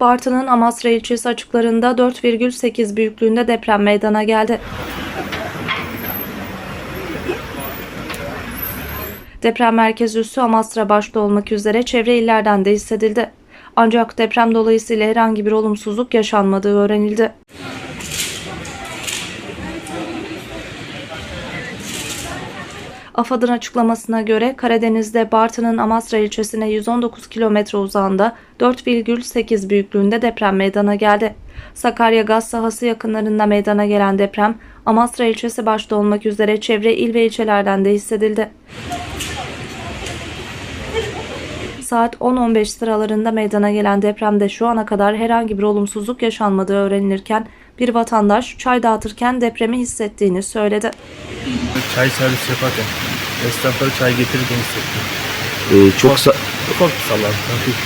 Bartın'ın Amasra ilçesi açıklarında 4,8 büyüklüğünde deprem meydana geldi. Deprem merkezi üssü Amasra başta olmak üzere çevre illerden de hissedildi. Ancak deprem dolayısıyla herhangi bir olumsuzluk yaşanmadığı öğrenildi. AFAD'ın açıklamasına göre Karadeniz'de Bartın'ın Amasra ilçesine 119 kilometre uzağında 4,8 büyüklüğünde deprem meydana geldi. Sakarya gaz sahası yakınlarında meydana gelen deprem Amasra ilçesi başta olmak üzere çevre il ve ilçelerden de hissedildi. Saat 10-15 sıralarında meydana gelen depremde şu ana kadar herhangi bir olumsuzluk yaşanmadığı öğrenilirken bir vatandaş çay dağıtırken depremi hissettiğini söyledi. Çay servis yaparken esnaflara çay getirirken hissettim. Ee, çok sa- Ufak bir sallantı. hafif.